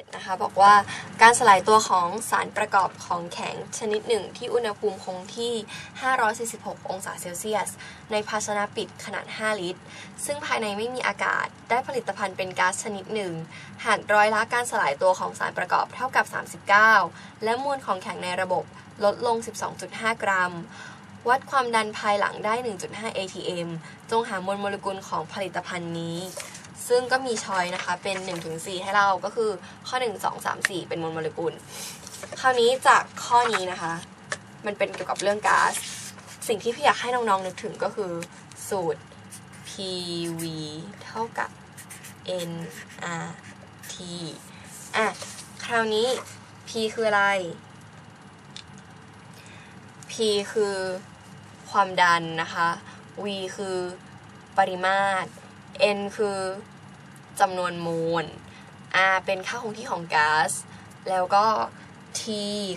7 นะคะ บอกว่าการสลายตัวของสารประกอบของแข็งชนิดหนึ่งที่อุณหภูมิคงที่ 546 องศาเซลเซียส ในภาชนะปิดขนาด 5 ลิตร ซึ่งภายในไม่มีอากาศได้ผลิตภัณฑ์เป็นก๊าซชนิดหนึ่ง หากร้อยละการสลายตัวของสารประกอบเท่ากับ 39 และมวลของแข็งในระบบลดลง 12.5 กรัมวัดความดันภายหลังได้ 1.5 atm จงหามวลโมเลกุลของผลิตภัณฑ์นี้ ซึ่งก็มีชอยนะคะเป็น 1-4 ให้เราก็คือข้อ 1 2 3 4 เป็นมวลโมเลกุล คราวนี้จากข้อนี้นะคะ มันเป็นเกี่ยวกับเรื่องก๊าซสิ่งที่พี่อยากให้น้องๆนึกถึงก็คือสูตร PV เท่ากับ nRT อะ คราวนี้ P คืออะไร P คือความดันนะคะ V คือปริมาตร N คือ จำนวนโมล R เป็นค่าคงที่ของก๊าซ แล้วก็ T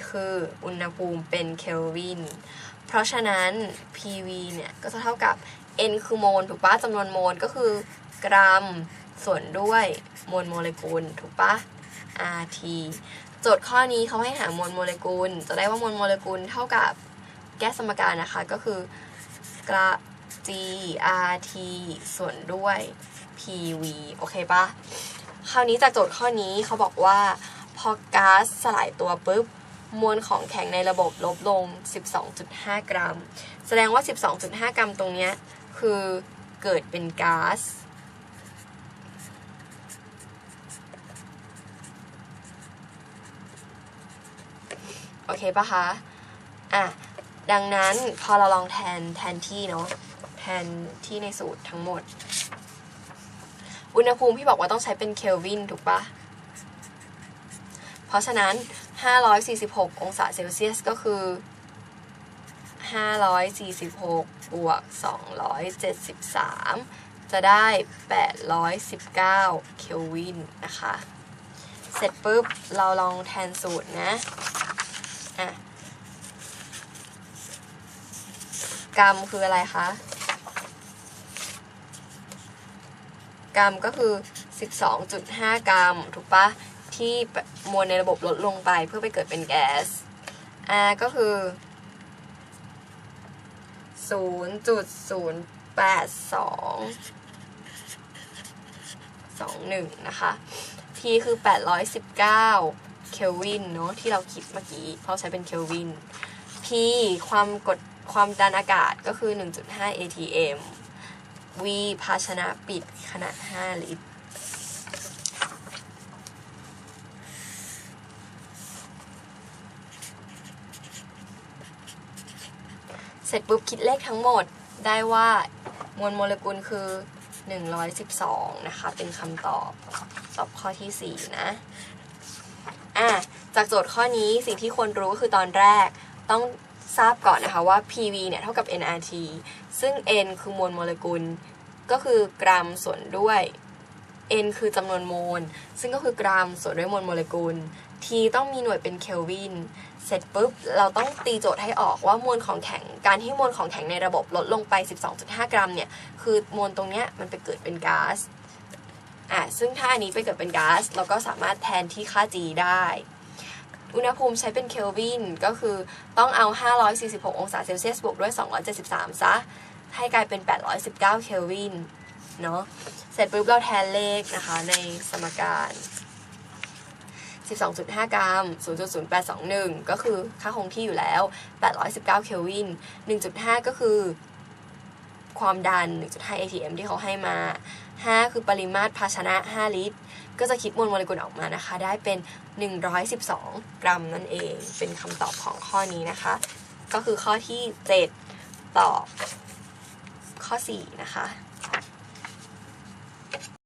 คืออุณหภูมิเป็นเคลวิน เพราะฉะนั้น PV เนี่ย ก็จะเท่ากับ N คือโมล ถูกปะจำนวนโมลก็คือกรัม ส่วนด้วยมวลโมเลกุล ถูกปะ RT โจทย์ข้อนี้เขาให้หามวลโมเลกุล จะได้ว่ามวลโมเลกุลเท่ากับแก้สมการนะคะ ก็คือกระ GRT ส่วนด้วย PV โอเคปะคราวนี้จากโจทย์ข้อนี้เขาบอกว่า พอก๊าซสลายตัวปุ๊บ มวลของแข็งในระบบลบลง 12.5 กรัม แสดงว่า 12.5 กรัมตรงเนี้ยคือเกิดเป็นก๊าซโอเคปะคะ อะ ดังนั้นพอเราลองแทนแทนที่เนาะ แทนที่ในสูตรทั้งหมด อุณหภูมิพี่บอกว่าต้องใช้เป็นเคลวินถูกปะเพราะฉะนั้น 546 องศาเซลเซียสก็คือ 546 บวก 273 จะได้ 819 เคลวินนะคะ เสร็จปุ๊บ เราลองแทนสูตรนะ อะ กรัมคืออะไรคะ กรัมก็คือ 12.5 กรัม ถูกปะที่มวลในระบบลดลงไปเพื่อไปเกิดเป็นแก๊ส R ก็คือ 0.082 21 นะคะ T คือ 819 เคลวินเนาะที่เราคิดเมื่อกี้ เพราะใช้เป็นเคลวิน P ความกดความดันอากาศก็คือ 1.5 atm V ภาชนะปิดขนาด 5 ลิตร เสร็จปุ๊บคิดเลขทั้งหมดได้ว่ามวลโมเลกุลคือ 112 นะคะ เป็นคำตอบ ตอบข้อที่ 4 นะ อะ จากโจทย์ข้อนี้สิ่งที่ควรรู้ก็คือตอนแรกต้อง ทราบก่อนนะคะว่า PV เนี่ยเท่ากับ nRT ซึ่ง n คือมวลโมเลกุล ก็คือกรัมส่วนด้วย n คือจำนวนโมล ซึ่งก็คือกรัมส่วนด้วยมวลโมเลกุล t ต้องมีหน่วยเป็นเคลวิน เสร็จปุ๊บ เราต้องตีโจทย์ให้ออกว่ามวลของแข็ง การที่มวลของแข็งในระบบลดลงไป 12.5 กรัมเนี่ย คือมวลตรงเนี้ยมันไปเกิดเป็นก๊าซ อะ ซึ่งถ้าอันนี้ไปเกิดเป็นก๊าซ เราก็สามารถแทนที่ค่า G ได้ อุณหภูมิใช้เป็นเคลวินก็คือต้องเอา 546 องศาเซลเซียสบวกด้วย 273 ซะ ให้กลายเป็น 819 เคลวินเนาะเสร็จปุ๊บเราแทนเลขนะคะในสมการ 12.5 กรัม 0.0821 ก็คือค่าคงที่อยู่แล้ว 819 เคลวิน 1.5 ก็คือความดัน 1.5 atm ที่เขาให้มา 5 คือปริมาตรภาชนะ 5 ลิตร ก็จะคิดมวลโมเลกุลออกมานะคะ ได้เป็น 112 กรัมนั่นเอง เป็นคำตอบของข้อนี้นะคะ ก็คือข้อที่ 7 ตอบข้อ 4 นะคะ